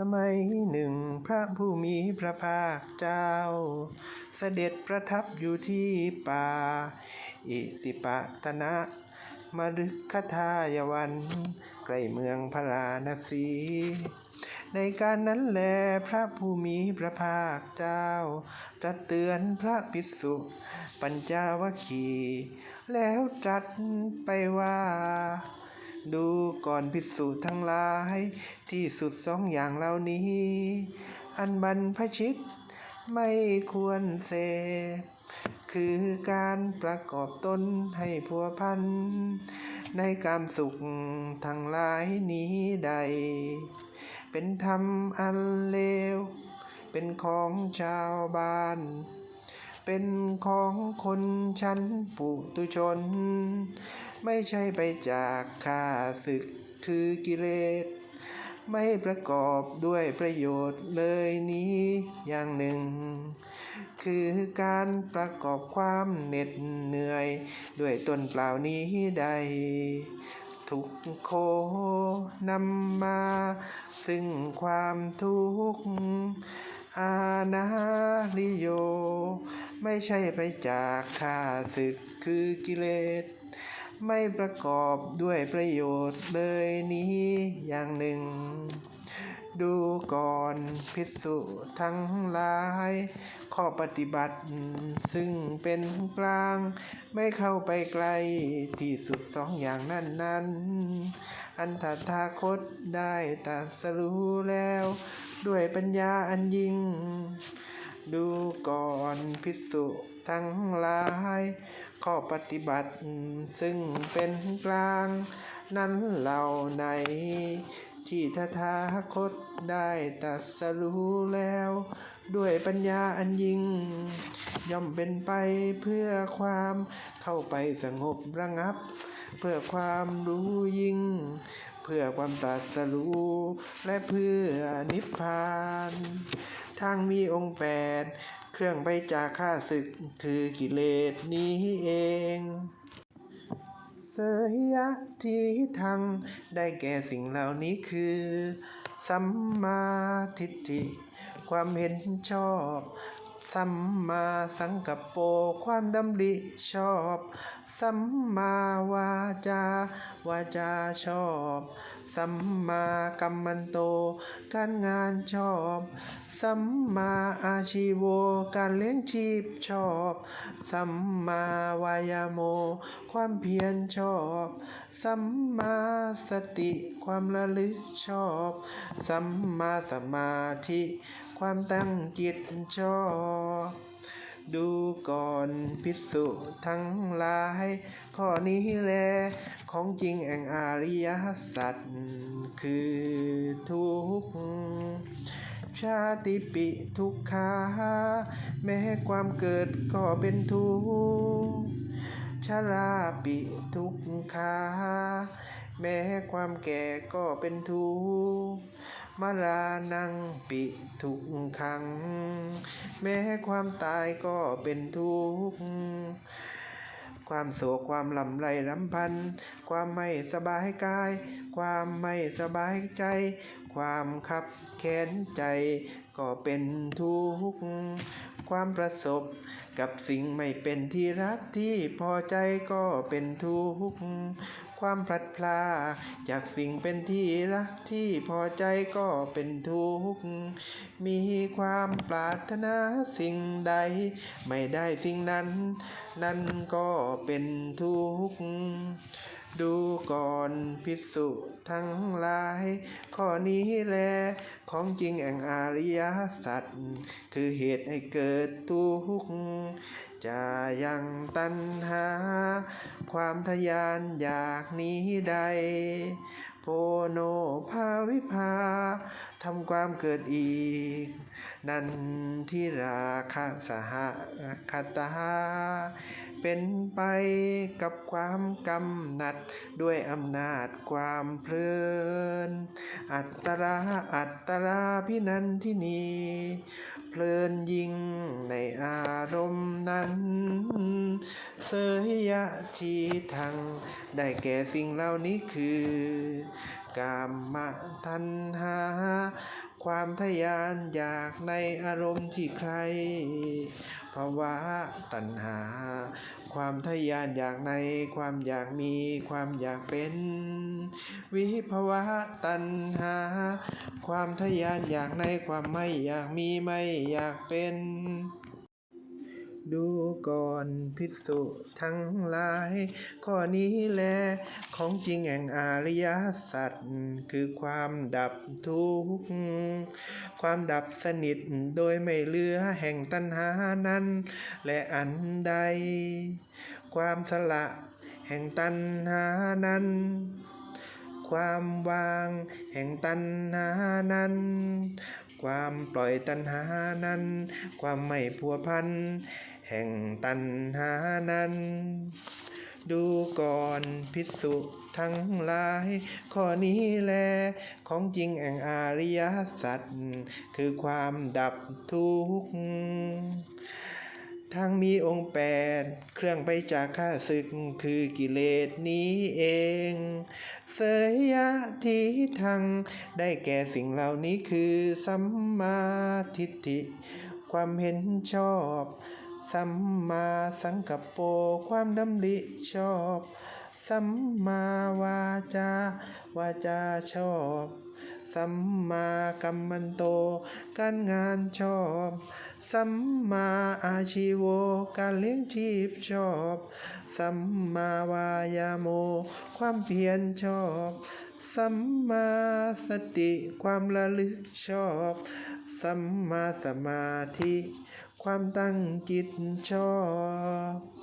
สมัยหนึ่งพระผู้มีพระภาคเจ้า เสด็จประทับอยู่ที่ป่า อิสิปตนะมฤคทายวัน ใกล้เมืองพาราณสี ในการนั้นแลพระผู้มีพระภาคเจ้าตรัสเตือนพระภิกษุ ปัญจวคี แล้วตรัสไปว่า ดูก่อนภิกษุทั้งหลาย ที่สุดสองอย่างเหล่านี้ อันบรรพชิตไม่ควรเสพคือการประกอบตนให้พัวพัน ในกามสุขทั้งหลายนี้ใด เป็นธรรมอันเลว เป็นของชาวบ้าน เป็นของคนชั้นปุตุชน ไม่ใช่ไปจากข้าศึกคือกิเลส ไม่ประกอบด้วยประโยชน์เลยนี้อย่างหนึ่ง คือการประกอบความเหน็ดเหนื่อย ด้วยตนเปล่านี้ใดทุกโคนำมา ซึ่งความทุกข์ อาณาลิโย ไม่ใช่ไปจากข้าศึกคือกิเลส ไม่ประกอบด้วยประโยชน์เลยนี้อย่างหนึ่ง ดูก่อนพิสุทั้งหลาย ข้อปฏิบัติซึ่งเป็นกลาง ไม่เข้าไปไกลที่สุดสองอย่างนั้นนั้น อันตถาคตได้ตัสรู้แล้ว ด้วยปัญญาอันยิ่ง ดูก่อนพิสุทั้งหลาย ข้อปฏิบัติซึ่งเป็นกลาง นั้นเหล่าไหน ที่ทถาคตได้ตรัสรู้แล้ว ด้วยปัญญาอันยิ่ง ย่อมเป็นไปเพื่อความเข้าไปสงบระงับ เพื่อความรู้ยิ่ง เพื่อความตรัสรู้และเพื่อนิพพานทางมีองค์แปดเครื่องไปจากข้าศึกคือกิเลสนี้เอง สยยะทีทังได้แก่สิ่งเหล่านี้คือ สัมมาทิฏฐิ ความเห็นชอบ สัมมาสังกัปโป ความดำริชอบ สัมมาวาจา วาจาชอบ สัมมากัมมันโต การงานชอบ สัมมาอาชีโวการเลี้ยงชีพชอบ สัมมาวายโม ความเพียรชอบ สัมมาสติความระลึกชอบ สัมมาสมาธิ ความตั้งจิตชอบดูก่อนพิสุทั้งหลาย ข้อนี้แล ของจริงแห่งอริยสัจคือทุกข์ ชาติปิทุกขาแม้ความเกิดก็เป็นทุกข์ชราปิทุกขาแม้ความแก่ก็เป็นทุกข์มารานังปิทุกขัง แม้ความตายก็เป็นทุกข์ ความโศกความลำไรลำพัน ความไม่สบายกาย ความไม่สบายใจ ความขับแค้นใจก็เป็นทุกข์ ความประสบ กับสิ่งไม่เป็นที่รักที่พอใจก็เป็นทุกข์ความพลัดพราจากสิ่งเป็นที่รักที่พอใจก็เป็นทุกข์มีความปรารถนาสิ่งใด ไม่ได้สิ่งนั้น นั่นก็เป็นทุกข์ ดูก่อนพิสุทั้งหลาย ข้อนี้แล ของจริงแห่งอริยสัจคือเหตุให้เกิดทุกข์จะยังตัณหา ความทะยานอยากนี้ใด โพโนภาวิภาทำความเกิดอีก นันทิราคะสหคตาเป็นไปกับความกำหนัดด้วยอำนาจความเพลิน อัตตราอัตตราพินันทินี ลินยิ่งในอารมณ์นั้น เสยยะทีทัง ได้แก่สิ่งเหล่านี้คือ กามตัณหา ความทะยานอยากในอารมณ์ที่ใครภาวะตัณหา ความทะยานอยากในความอยากมีความอยากเป็น วิภาวะตัณหา ความทะยานอยากในความไม่อยากมีไม่อยากเป็น ดูก่อนพิสุทั้งหลาย ข้อนี้แล ของจริงแห่งอริยสัจคือความดับทุกข์ความดับสนิทโดยไม่เหลือแห่งตัณหานั้น และอันใด ความสละแห่งตัณหานั้น ความวางแห่งตัณหานั้นความปล่อยตัณหานั้น ความไม่พัวพัน แห่งตัณหานั้น ดูก่อนพิสุทั้งหลาย ข้อนี้แล ของจริงแห่งอริยสัจคือความดับทุกข์ทั้งมีองค์แปดเครื่องไปจากข้าศึกคือกิเลสนี้เอง เสยยะทิทัง ได้แก่สิ่งเหล่านี้คือสัมมาทิฏฐิ ความเห็นชอบ สัมมาสังกัปโปความดำริชอบ สัมมาวาจาวาจาชอบ สัมมากัมมันโต การงานชอบ สัมมาอาชีโวการเลี้ยงชีพชอบ สัมมาวายาโม ความเพียรชอบ สัมมาสติความระลึกชอบ สัมมาสมาธิ ความตั้งจิตชอบ